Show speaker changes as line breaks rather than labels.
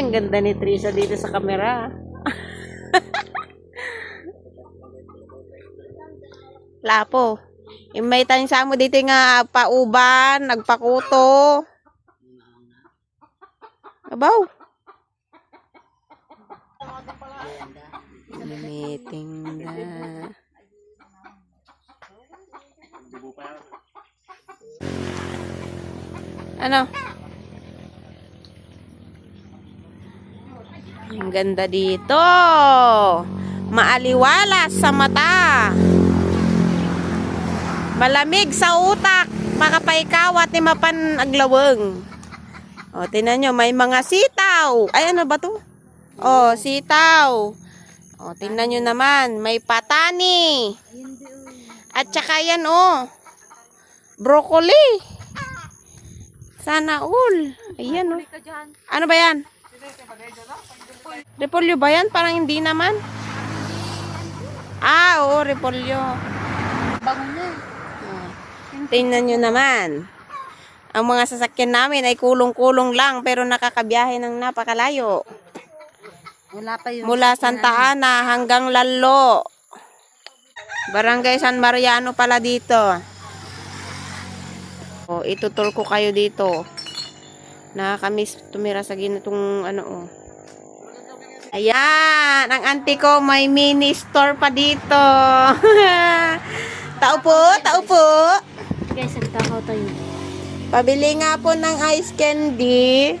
Ang ganda ni Trisa dito sa camera. Lapo. Yung may tansa mo dito nga pauban, nagpakuto. Abaw. Meeting na. Ano? Ang ganda dito. Maaliwalas sa mata. Malamig sa utak. Makapaikaw at mapan aglaweng. O, tinan nyo, may mga sitaw. Ay, ano ba to? O, sitaw. O, tingnan nyo naman, may patani. At saka yan, o. Broccoli. Sana all. Ayan, o. Ano ba yan? Repolyo ba yan? Parang hindi naman. Ah, oo, repolyo.
Na.
Oh. Tingnan nyo naman. Ang mga sasakyan namin ay kulong-kulong lang pero nakakabiyahe ng napakalayo.
Wala pa yung...
Mula Santa Ana hanggang Lalo. Barangay San Mariano pala dito. O, itutol ko kayo dito. Nakakamiss tumira sa ginitong ano oh. Ayan, ang auntie ko may mini store pa dito. tao po, tao po.
Guys, nagtakaw tayo.
Pabili nga po ng ice candy.